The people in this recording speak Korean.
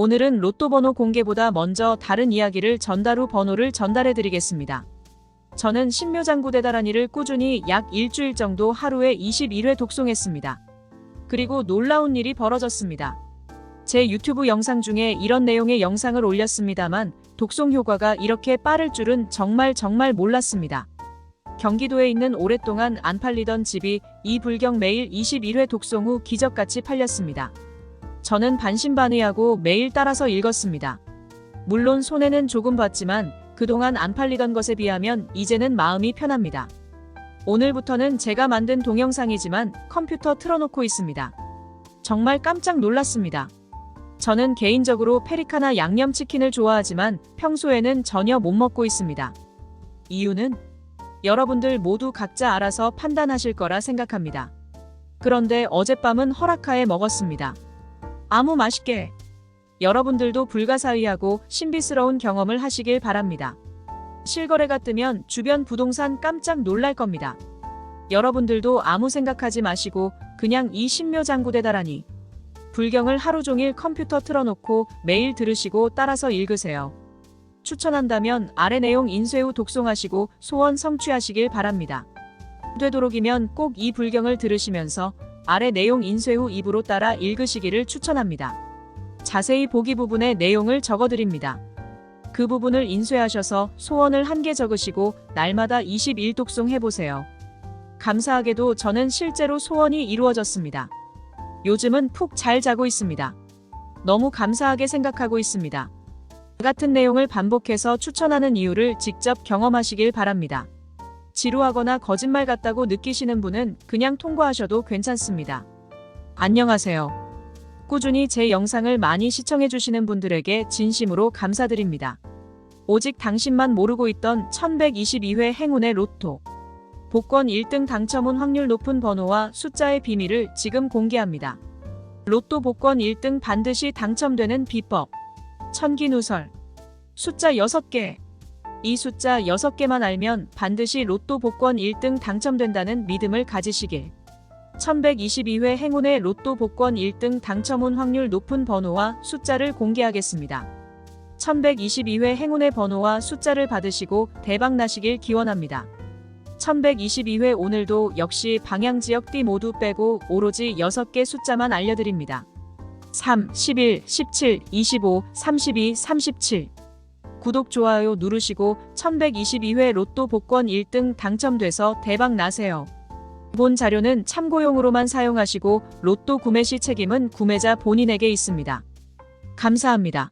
오늘은 로또 번호 공개보다 먼저 다른 이야기를 전달 후 번호를 전달해 드리겠습니다. 저는 신묘장구 대다란이를 꾸준히 약 일주일 정도 하루에 21회 독송했습니다. 그리고 놀라운 일이 벌어졌습니다. 제 유튜브 영상 중에 이런 내용의 영상을 올렸습니다만 독송 효과가 이렇게 빠를 줄은 정말 정말 몰랐습니다. 경기도에 있는 오랫동안 안 팔리던 집이 이 불경 매일 21회 독송 후 기적같이 팔렸습니다. 저는 반신반의하고 매일 따라서 읽었습니다. 물론 손해는 조금 봤지만 그동안 안 팔리던 것에 비하면 이제는 마음이 편합니다. 오늘부터는 제가 만든 동영상이지만 컴퓨터 틀어놓고 있습니다. 정말 깜짝 놀랐습니다. 저는 개인적으로 페리카나 양념치킨을 좋아하지만 평소에는 전혀 못 먹고 있습니다. 이유는 여러분들 모두 각자 알아서 판단하실 거라 생각합니다. 그런데 어젯밤은 허락하에 먹었습니다. 아무 맛있게. 여러분들도 불가사의하고 신비스러운 경험을 하시길 바랍니다. 실거래가 뜨면 주변 부동산 깜짝 놀랄 겁니다. 여러분들도 아무 생각하지 마시고 그냥 이 신묘장구 대다라니. 불경을 하루 종일 컴퓨터 틀어놓고 매일 들으시고 따라서 읽으세요. 추천한다면 아래 내용 인쇄 후 독송하시고 소원 성취하시길 바랍니다. 되도록이면 꼭 이 불경을 들으시면서 아래 내용 인쇄 후 입으로 따라 읽으시기를 추천합니다. 자세히 보기 부분에 내용을 적어드립니다. 그 부분을 인쇄하셔서 소원을 한 개 적으시고 날마다 21독송 해보세요. 감사하게도 저는 실제로 소원이 이루어졌습니다. 요즘은 푹 잘 자고 있습니다. 너무 감사하게 생각하고 있습니다. 같은 내용을 반복해서 추천하는 이유를 직접 경험하시길 바랍니다. 지루하거나 거짓말 같다고 느끼시는 분은 그냥 통과하셔도 괜찮습니다. 안녕하세요. 꾸준히 제 영상을 많이 시청해주시는 분들에게 진심으로 감사드립니다. 오직 당신만 모르고 있던 1122회 행운의 로또. 복권 1등 당첨운 확률 높은 번호와 숫자의 비밀을 지금 공개합니다. 로또 복권 1등 반드시 당첨되는 비법. 천기누설. 숫자 6개. 이 숫자 6개만 알면 반드시 로또 복권 1등 당첨된다는 믿음을 가지시길. 1122회 행운의 로또 복권 1등 당첨운 확률 높은 번호와 숫자를 공개하겠습니다. 1122회 행운의 번호와 숫자를 받으시고 대박 나시길 기원합니다. 1122회 오늘도 역시 방향 지역 띠 모두 빼고 오로지 6개 숫자만 알려드립니다. 3, 11, 17, 25, 32, 37. 구독, 좋아요 누르시고 1122회 로또 복권 1등 당첨돼서 대박 나세요. 본 자료는 참고용으로만 사용하시고 로또 구매 시 책임은 구매자 본인에게 있습니다. 감사합니다.